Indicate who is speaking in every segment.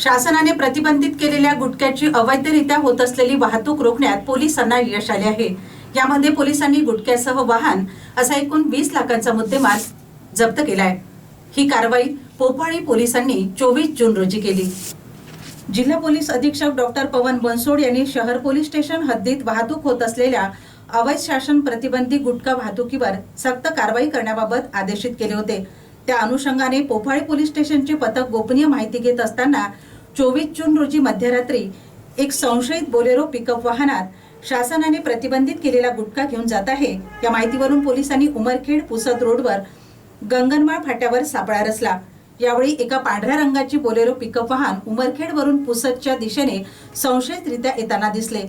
Speaker 1: शासनाने प्रतिबंधित केलेल्या गुटख्याची अवैधरित्या होत असलेली वाहतूक रोखण्यात पोलिसांना यश आले आहे. यामध्ये पोलिसांनी गुटख्यासह वाहन असा एकूण वीस लाखांचा मुद्देमाल जप्त केलाय. ही कारवाई पोफाळी पोलिसांनी चोवीस जून रोजी केली. जिल्हा पोलीस अधीक्षक डॉक्टर पवन बनसोड यांनी शहर पोलीस स्टेशन हद्दीत वाहतूक होत असलेल्या अवैध शासन प्रतिबंधी गुटखा वाहतुकीवर सक्त कारवाई करण्याबाबत आदेशित केले होते. त्या अनुषंगाने पोफाळी पोलीस स्टेशनचे पथक गोपनीय माहिती घेत असताना चोवीस जून रोजी मध्यरात्री एक संशयित बोलेरो पिकअप वाहनात शासनाने प्रतिबंधित केलेला गुटखा घेऊन जात आहे. या माहितीवरून पोलिसांनी उमरखेड पुसद रोडवर गंगनमाळ फाट्यावर सापळा रचला. यावेळी एका पांढऱ्या रंगाची बोलेरो पिकअप वाहन उमरखेडवरून पुसदच्या दिशेने संशयितरित्या येताना दिसले.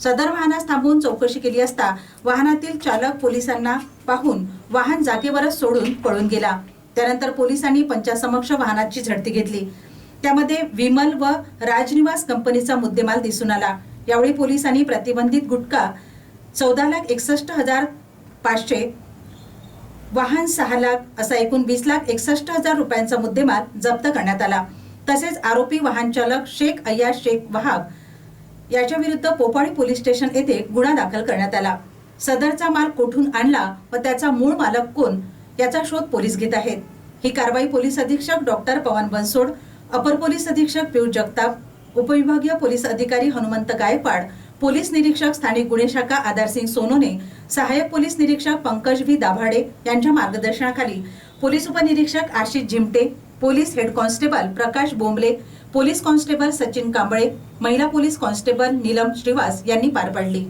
Speaker 1: सदर वाहनास थांबवून चौकशी केली असता वाहनातील चालक पोलिसांना पाहून वाहन जागेवरच सोडून पळून गेला. त्यानंतर पोलिसांनी पंचासमक्ष वाहनाची झडती घेतली. त्यामध्ये विमल व राजनिवास कंपनीचा मुद्देमाल दिसून आला. यावेळी पोलिसांनी प्रतिबंधित गुटखा चौदा लाख एकसष्ट हजार पाचशे वाहन सहा लाख असा एकूण वीस लाख एकसष्ट हजार रुपयांचा मुद्देमाल जप्त करण्यात आला. तसेच आरोपी वाहन चालक शेख अय्या शेख वहाब याच्या विरुद्ध पोपाळी पोलीस स्टेशन येथे गुन्हा दाखल करण्यात आला. सदरचा माल कोठून आणला व त्याचा मूळ मालक कोण याचा शोध पोलीस घेत आहेत. ही कारवाई पोलीस अधीक्षक डॉक्टर पवन बनसोड अपर पोलीस अधीक्षक पियुष जगताप उपविभागीय पोलीस अधिकारी हनुमंत गायकवाड पोलीस निरीक्षक स्थानिक गुन्हे शाखा आधारसिंग सोनोने सहाय्यक पोलीस निरीक्षक पंकज व्ही दाभाडे यांच्या मार्गदर्शनाखाली पोलीस उपनिरीक्षक Ashish Zimte police head constable Prakash Bombale police constable Sachin Kamble महिला पोलीस कॉन्स्टेबल नीलम श्रीवास यांनी पार पाडली.